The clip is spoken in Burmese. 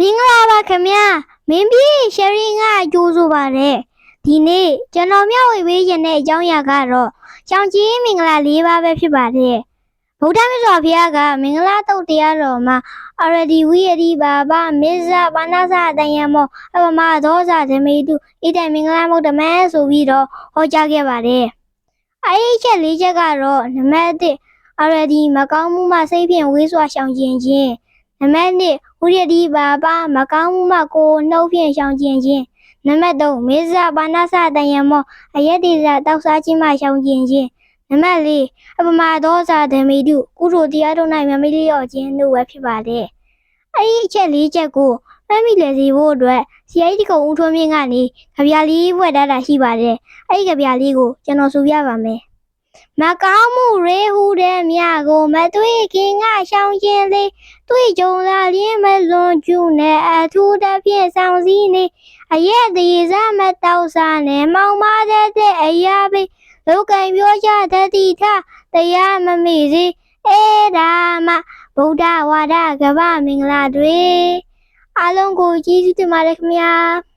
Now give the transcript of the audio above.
မင်္ဂလာပါခင်ဗျာမင်းပြေရှယ်ရီကကြိုးဆိုပါတယ်ဒီနေ့ကျွန်တော်မျှဝေပေးခြင်းတဲ့အကြောင်းအရာကတော့ကြောင်ကြီးမင်္ဂလာ၄ပါးပဲဖြစ်ပါတယ်ဗုဒ္ဓမြတ်စွာဘုရားကမင်္ဂလာတုတ်တရားတော်မှာအရဒီဝိယတိဘာဘမေဇဘာနာဇတယံမောအပမဒောဇဓမေတုဣတံမင်္ဂလာမုဒ္ဓမဲဆိုပြီးတော့ဟောကြားခဲ့ပါတယ်အဲဒီချက်၄ချက်ကတော့နံပါတ်1အရဒီမကောင်းမှုမှစိတ်ဖြင့်ဝေးစွာရှောင်ကျင်ခြင်း နံပါတ်2ဥရတိဘာပါမကောင်းမှုမှကိုယ်နှုတ်ဖြင့်ရှောင်ကျင်ခြင်းနံပါတ်3မေဇဘာနာစတယံမောအယက်တိဇတောက်စားခြင်းမှရှောင်ကျင်ခြင်းနံပါတ်4အပမဒောဇာဓမေတုကုသိုလ်တရားတို့၌မမေ့လျော့ခြင်းတို့ပဲဖြစ်ပါတယ်အဲဒီအချက်၄ချက်ကိုမှတ်မိလည်စေဖို့အတွက်ဆရာကြီးဒီကုံဦးထွန်းမြင့်ကနေကြပြလေးဖွဲ့ထားတာရှိပါတယ်အဲဒီကြပြလေးကိုကျွန်တော်ဆိုပြပါမယ် မကောင်းမှုရေဟုတဲ့မြကိုမတွေ့ခင်ကရှောင်ကျင်လေတွေ့ကြုံလာလျင်းမလွန်ကျူနဲ့အထူးတစ်ဖြင့်ဆောင်စည်းနေအရက်သေးစားမတောက်စားနဲ့မောင်မတဲ့တဲ့အရာပဲလောကံပြောကြတတိထတရားမမေ့စေအဲ့ဒါမှဗုဒ္ဓဝါဒကမ္ဘာမင်္ဂလာတွေအားလုံးကိုကျေးဇူးတင်ပါတယ်ခင်ဗျာ